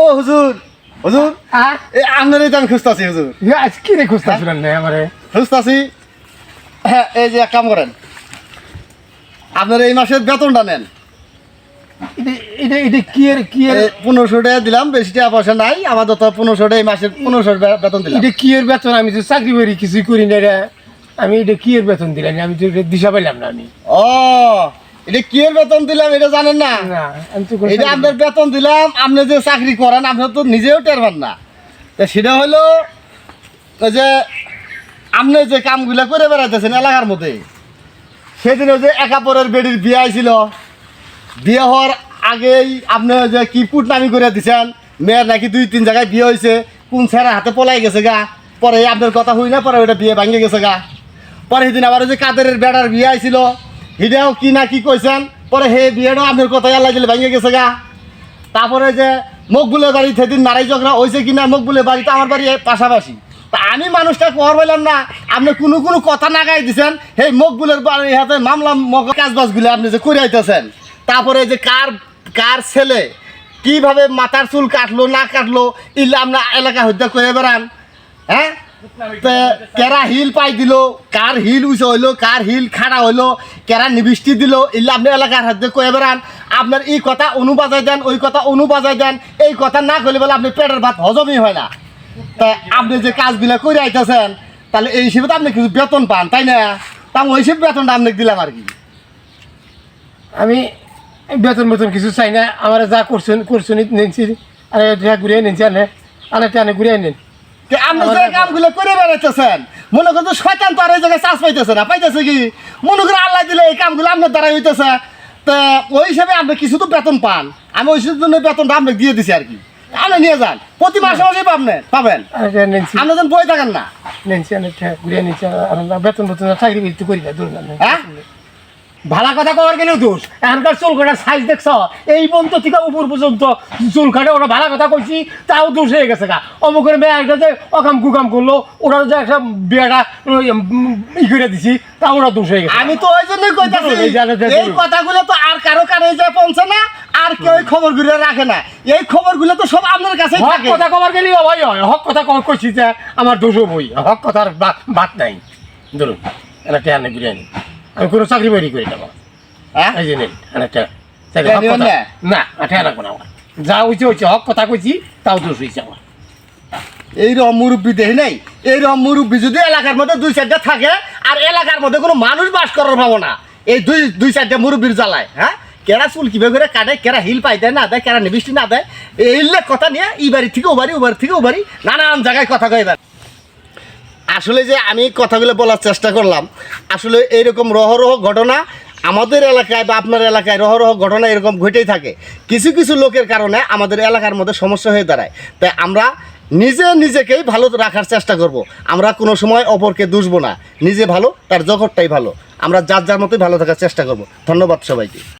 ও হুজুর হুজুর হ্যাঁ এই আপনারই তো আমি খুঁজতাছি হুজুর। আজ কি রে খুঁজতেছিলেন না আমারে? খুঁজতাছি হ্যাঁ এই যে এক কাম করেন। আপনার এই মাসের বেতনটা নেন। এটা এটা এটা কি এর কি এর? পনেরোশো টাকা দিলাম বেশি টাকা পয়সা নাই আপাতত পনেরোশো টাকা এই মাসের পনেরোশো বেতন দিলাম। এটা কি এর বেতন? আমি তো চাকরি করি কিছুই করি না রে। আমি এটা কি এর বেতন দিলাম? আমি তো এটা দিশা পাইলাম না আমি। ও এটা কি এর বেতন দিলাম এটা জানেন না? এটা আপনার বেতন দিলাম আপনি যে চাকরি করেন আপনি তো নিজেও টের পান না। তা সেটা হলো ওই যে আপনি যে কামগুলো করে বেড়াইতেছেন এলাকার মধ্যে সেদিন ওই যে একাপরের বেডির বিয়ে আইছিল বিয়ে হওয়ার আগেই আপনি ওই যে কি কুটনামি করে দিছেন? মেয়ের নাকি দুই তিন জায়গায় বিয়ে হয়েছে কোন ছেড়া হাতে পলাই গেছে গা? পরে আপনার কথা হই না পরে ওটা বিয়ে ভাঙে গেছে গা। পরে সেদিন আবার যে কাদেরের বেড়ার বিয়ে আইছিল। হিডেও কি না কি কইছেন? পরে হে বিয়েটাও আপনার কথা আল্লাহ দিলে ভাঙে গেছে গা। তারপরে যে মকবুলের বাড়ি সেদিন নারাই ঝগড়া হয়েছে কিনা মকবুলের বাড়ি তো আমার বাড়ি পাশাপাশি। তা আমি মানুষটা কর বললাম না, আপনি কোনো কোনো কথা না গাই দিছেন, সেই মকবুলের বাড়ির হাতে মামলা মক কাজ বাজগুলো আপনি যে করে আইতেছেন। তারপরে যে কার কার ছেলে কীভাবে মাথার চুল কাটলো না কাটলো, ইল্লা আপনার এলাকা হত্যা করে বেড়ান হ্যাঁ? কেরা হিল পাই দিল, কার হিল উঁচু হইল, কার হিল খাড়া হইল, কেরা নিবিষ্টি দিল, ইল্লা আপনি এলাকার হাতে কয়ে বেড়ান। আপনার এই কথা অনু বাজাই দেন, ওই কথা অনু বাজাই দেন, এই কথা না করলে বলে আপনি পেটের ভাত হজমই হয় না। তা আপনি যে কাজগুলো করে আইতেছেন, তাহলে এই হিসেবে তো আপনি কিছু বেতন পান, তাই না? তা ওই হিসেবে বেতনটা আপনাকে দিলাম আর কি। আমি বেতন বেতন কিছু চাই না, আমার যা করছেন করছেন নেনছি আরে ঘুরিয়ে নেনছি আনে আনে, টানে, ঘুরিয়ে নেন। আপনি যে কামগুলো করে বেড়াইতেছেন মনে শয়তান তো আর এই জায়গায় চাষ পাইতেছে না পাইতেছে কি? মনে করে আল্লাহ দিলে এই কামগুলো আপনার দ্বারা হইতেছে। তা ওই হিসাবে আপনি কিছু তো বেতন পান। আমি ওই জন্য বেতনটা আপনাকে দিয়ে দিছি আর কি। আপনি নিয়ে যান। প্রতি মাসে মাসে পাবেন পাবেন। আপনি যেন বই থাকেন না। বেতন বেতন চাকরি করি না দূর না হ্যাঁ? ভালা কথা কবার গেলেও দোষ? এখনকার চুল কাটার সাইজ দেখছ? এই বন্ত থেকে উপর পর্যন্ত চুল কাটে ওরা ভালো কথা কইছি তাও দোষ হয়ে গেছে গা। অমুকের মেয়ে একটা যে অকাম কুকাম করল ওরা যে একটা বিয়েটা ই করে দিছি তা ওরা দোষ হয়ে গেছে আমি তো ওই জন্যই কইতাছি এই যে- কথাগুলো তো আর কারও কানে যায় পৌঁছে না আর কেউ এই খবরগুলো রাখে না। এই খবরগুলো তো সব আপনার কাছে হক কথা কবার গেলেই অবাই হয়। হক কথা কইছি যে আমার দোষও বই হক কথার বাদ নাই। ধরুন একটা টেহানে ঘুরিয়ে আনি। আমি কোনো চাকরি বাকরি করি না হ্যাঁ? এই যে একটা না? রাখব না আমার যা হয়েছে হয়েছে হক কথা কইছি তাও দোষ হয়েছে আমার এই রকম মুরব্বী দেখি নাই? এই রকম মুরব্বী যদি এলাকার মধ্যে দুই চারটা থাকে আর এলাকার মধ্যে কোনো মানুষ বাস করার পাবো না এই দুই দুই চারটা মুরব্বীর জ্বালায় হ্যাঁ? কেরা চুল কীভাবে করে কাটে কেরা হিল পাই দেয় না দেয় কেরা নিবৃষ্টি না দেয় এই কথা নিয়ে ই বাড়ি থেকে ও বাড়ি ও বাড়ি থেকে ও বাড়ি নানান জায়গায় কথা কয় আসলে যে আমি কথাগুলো বলার চেষ্টা করলাম, আসলে এইরকম রহরহ ঘটনা আমাদের এলাকায় বা আপনার এলাকায় রহরহ ঘটনা এরকম ঘটেই থাকে। কিছু কিছু লোকের কারণে আমাদের এলাকার মধ্যে সমস্যা হয়ে দাঁড়ায়। তাই আমরা নিজে নিজেকেই ভালো রাখার চেষ্টা করব। আমরা কোনো সময় অপরকে দুষবো না। নিজে ভালো, তার জগৎটাই ভালো। আমরা যার যার মতোই ভালো থাকার চেষ্টা করব। ধন্যবাদ সবাইকে।